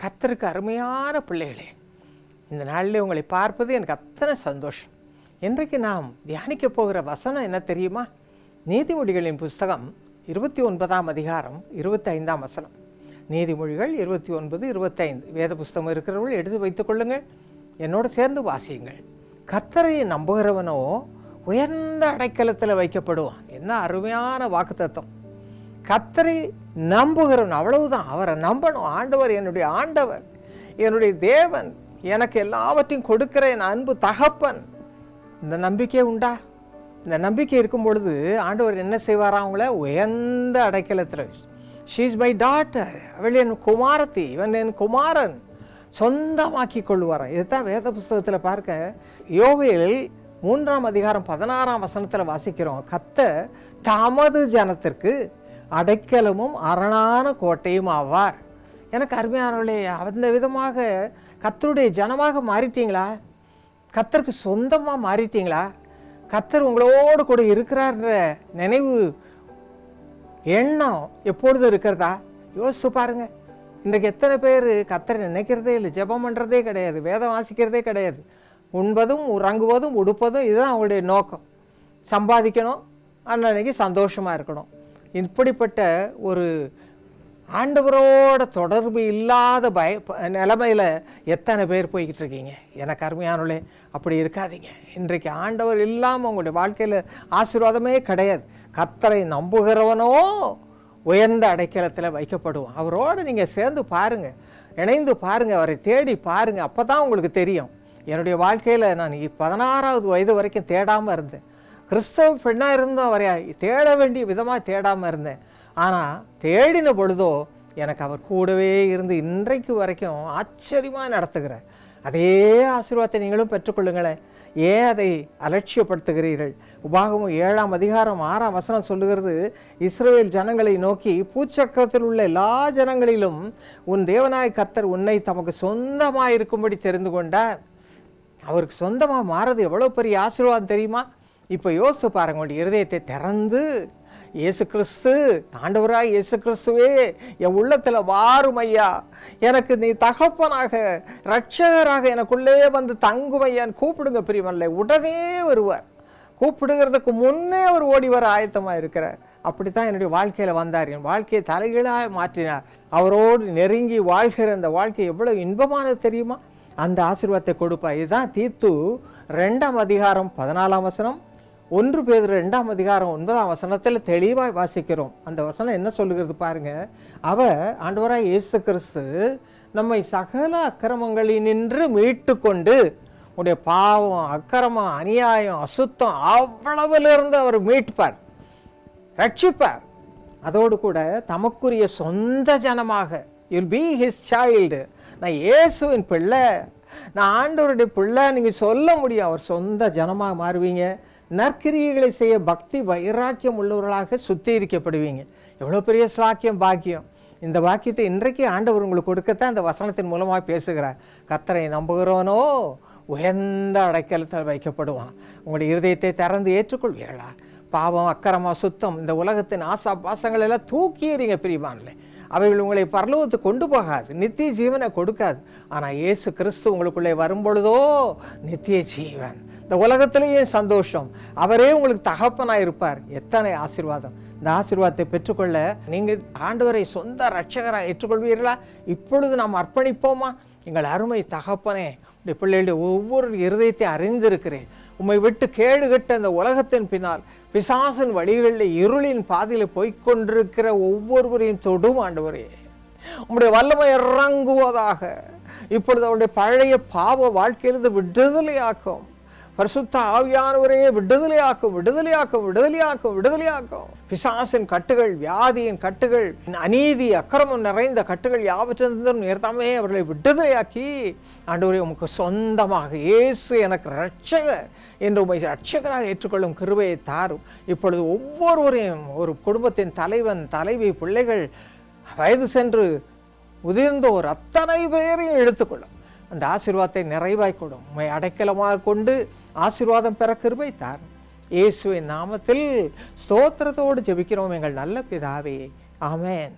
கத்தருக்கு அருமையான பிள்ளைகளே இந்த நாளில் உங்களை பார்ப்பது எனக்கு அத்தனை சந்தோஷம். இன்றைக்கு நாம் தியானிக்க போகிற வசனம் என்ன தெரியுமா? நீதிமொழிகளின் புஸ்தகம் இருபத்தி ஒன்பதாம் அதிகாரம் இருபத்தி ஐந்தாம் வசனம். நீதிமொழிகள் இருபத்தி ஒன்பது இருபத்தைந்து. வேத புஸ்தகம் இருக்கிறவர்கள் எடுத்து வைத்துக் கொள்ளுங்கள். என்னோடு சேர்ந்து வாசியுங்கள். கத்தரை நம்புகிறவனோ உயர்ந்த அடைக்கலத்தில் வைக்கப்படுவான். என்ன அருமையான வாக்குத்தத்தம். கத்தரை நம்புகிறவன் அவ்வளவுதான். அவரை நம்பணும். ஆண்டவர் என்னுடைய ஆண்டவர் என்னுடைய தேவன் எனக்கு எல்லாவற்றையும் கொடுக்கிற என் அன்பு தகப்பன். இந்த நம்பிக்கை உண்டா? இந்த நம்பிக்கை இருக்கும் பொழுது ஆண்டவர் என்ன செய்வாராம் அவங்கள? உயர்ந்த அடைக்கலத்தில். ஷீஸ் மை டாட்டர் அவள் என் குமாரத்தி. இவன் என் குமாரன். சொந்தமாக்கி கொள்வாராம் இதுதான் வேத புஸ்தகத்தில் பார்க்க. யோவேல் மூன்றாம் அதிகாரம் பதினாறாம் வசனத்தில் வாசிக்கிறோம். கத்த தமது ஜனத்திற்கு அடைக்கலமும் அரணான கோட்டையும் ஆவார். எனக்கு அருமையானவர்களே அந்த விதமாக கத்தருடைய ஜனமாக மாறிட்டீங்களா? கத்தருக்கு சொந்தமாக மாறிட்டீங்களா? கத்தர் உங்களோடு கூட இருக்கிறார்ன்ற நினைவு எண்ணம் எப்பொழுது இருக்கிறதா? யோசித்து பாருங்க. இன்றைக்கு எத்தனை பேர் கத்தரை நினைக்கிறதே இல்லை ஜெபம் பண்ணுறதே கிடையாது வேதம் வாசிக்கிறதே கிடையாது. உண்பதும் உறங்குவதும் உடுப்பதும் இதுதான் அவங்களுடைய நோக்கம். சம்பாதிக்கணும் அன்னன்னைக்கு சந்தோஷமாக இருக்கணும். இப்படிப்பட்ட ஒரு ஆண்டவரோட தொடர்பு இல்லாத பய நிலைமையில் எத்தனை பேர் போய்கிட்டு இருக்கீங்க? எனக்கு அருமையானே அப்படி இருக்காதீங்க. இன்றைக்கு ஆண்டவர் இல்லாமல் உங்களுடைய வாழ்க்கையில் ஆசீர்வாதமே கிடையாது. கத்தரை நம்புகிறவனோ உயர்ந்த அடைக்கலத்தில் வைக்கப்படுவோம் அவரோடு நீங்கள் சேர்ந்து பாருங்கள் இணைந்து பாருங்கள் அவரை தேடி பாருங்கள் அப்போ தான் உங்களுக்கு தெரியும். என்னுடைய வாழ்க்கையில் நான் பதினாறாவது வயது வரைக்கும் தேடாமல் இருந்தேன். கிறிஸ்தவ பெண்ணாக இருந்தோம் வரையா தேட வேண்டிய விதமாக தேடாமல் இருந்தேன். ஆனால் தேடின பொழுதோ எனக்கு அவர் கூடவே இருந்து இன்றைக்கு வரைக்கும் ஆச்சரியமாக நடத்துகிறார். அதே ஆசீர்வாதத்தை நீங்களும் பெற்றுக்கொள்ளுங்களேன். ஏன் அதை அலட்சியப்படுத்துகிறீர்கள்? உபாகமும் ஏழாம் அதிகாரம் ஆறாம் வசனம் சொல்லுகிறது இஸ்ரேல் ஜனங்களை நோக்கி பூச்சக்கரத்தில் உள்ள எல்லா ஜனங்களிலும் உன் தேவநாய கர்த்தர் உன்னை தமக்கு சொந்தமாக இருக்கும்படி தெரிந்து கொண்டார். அவருக்கு சொந்தமாக மாறது எவ்வளோ பெரிய ஆசீர்வாதம் தெரியுமா? இப்போ யோசித்து பாருங்க உங்களுடைய இருதயத்தை திறந்து இயேசு கிறிஸ்து ஆண்டவராக இயேசு கிறிஸ்துவே என் உள்ளத்தில் வாரும் ஐயா. எனக்கு நீ தகப்பனாக ரட்சகராக எனக்குள்ளே வந்து தங்கும் ஐயான்னு கூப்பிடுங்க பிரியமல்ல. உடனே வருவார். கூப்பிடுகிறதுக்கு முன்னே அவர் ஓடி வர ஆயத்தமாக இருக்கிறார். அப்படி தான் என்னுடைய வாழ்க்கையில் வந்தார். என் வாழ்க்கையை தலைகீழாக மாற்றினார். அவரோடு நெருங்கி வாழ்கிற அந்த வாழ்க்கை எவ்வளோ இன்பமானது தெரியுமா? அந்த ஆசீர்வாதத்தை கொடுப்பா. இதுதான் தீத்து ரெண்டாம் அதிகாரம் பதினாலாம் வசனம். ஒன்று பேர் ரெண்டாம் அதிகாரம் ஒன்பதாம் வசனத்தில் தெளிவாக வாசிக்கிறோம். அந்த வசனம் என்ன சொல்லுகிறது பாருங்க. அவ ஆண்டவராக இயேசு கிறிஸ்து நம்மை சகல அக்கிரமங்களினின்று மீட்டு கொண்டு உடைய பாவம் அக்கிரமம் அநியாயம் அசுத்தம் அவ்வளவுலேருந்து அவர் மீட்பார் ரட்சிப்பார். அதோடு கூட தமக்குரிய சொந்த ஜனமாக யுல் பி ஹிஸ் சைல்டு நான் இயேசுவின் பிள்ளை நான் ஆண்டவருடைய பிள்ளை நீங்கள் சொல்ல முடியும் அவர் சொந்த ஜனமாக மாறுவீங்க. நற்கிரியைகளை செய்ய பக்தி வைராக்கியம் உள்ளவர்களாக சுத்திகரிக்கப்படுவீங்க. எவ்வளோ பெரிய ஸ்லாக்கியம் பாக்கியம். இந்த வாக்கியத்தை இன்றைக்கு ஆண்டவர் உங்களுக்கு கொடுக்கத்தான் இந்த வசனத்தின் மூலமாக பேசுகிறார். கத்தரை நம்புகிறவனோ உயர்ந்த அடைக்கலத்தில் வைக்கப்படுவான். உங்களுடைய இருதயத்தை திறந்து ஏற்றுக்கொள்வீர்களா? பாவம் அக்கரமாக சுத்தம் இந்த உலகத்தின் ஆசா பாசங்கள் எல்லாம் தூக்கி எறிங்க பிரிவான்ல அவைகள் உங்களை பரலோகத்து கொண்டு போகாது நித்திய ஜீவனை கொடுக்காது. ஆனால் இயேசு கிறிஸ்து உங்களுக்குள்ளே வரும்பொழுதோ நித்திய ஜீவன். இந்த உலகத்திலேயே சந்தோஷம். அவரே உங்களுக்கு தகப்பனாக இருப்பார். எத்தனை ஆசீர்வாதம். இந்த ஆசீர்வாதத்தை பெற்றுக்கொள்ள நீங்கள் ஆண்டவரை சொந்த ரட்சகராக ஏற்றுக்கொள்வீர்களா? இப்பொழுது நாம் அர்ப்பணிப்போமா? எங்கள் அருமை தகப்பனே உடைய பிள்ளைகளுடைய ஒவ்வொரு இருதயத்தை அறிந்திருக்கிறேன். உம்மை விட்டு கேடு கட்ட உலகத்தின் பின்னால் பிசாசன் வழிகளில் இருளின் பாதையில் போய்க்கொண்டிருக்கிற ஒவ்வொருவரையும் தொடும் ஆண்டவரே. உம்முடைய வல்லமை இறங்குவதாக இப்பொழுது அவருடைய பழைய பாவ வாழ்க்கையிலிருந்து விடுதலையாக்கும். பரிசுத்த ஆவியானவரே விடுதலையாக்கும் விடுதலையாக்கும் விடுதலையாக்கும் விடுதலையாக்கும் பிசாசின் கட்டுகள் வியாதியின் கட்டுகள் அநீதி அக்கிரமம் நிறைந்த கட்டுகள் யாவற்றிருந்தும் நேர்த்தாமே அவர்களை விடுதலையாக்கி ஆண்டவரே உமக்கு சொந்தமாக இயேசு எனக்கு ரட்சகர் என்று உமை ரட்சகராக ஏற்றுக்கொள்ளும் கிருபையை தாரும். இப்பொழுது ஒவ்வொருவரையும் ஒரு குடும்பத்தின் தலைவன் தலைவி பிள்ளைகள் வயது சென்று உதிர்ந்தோர் அத்தனை பேரையும் எடுத்துக்கொள்ளும் அந்த ஆசீர்வாதத்தை நிறைவாய் கொடும் அடைக்கலமாக கொண்டு ஆசீர்வாதம் பெற கிருபை தார் இயேசுவின் நாமத்தில் ஸ்தோத்திரத்தோடு ஜெபிக்கிறோம் எங்கள் நல்ல பிதாவே. ஆமேன்.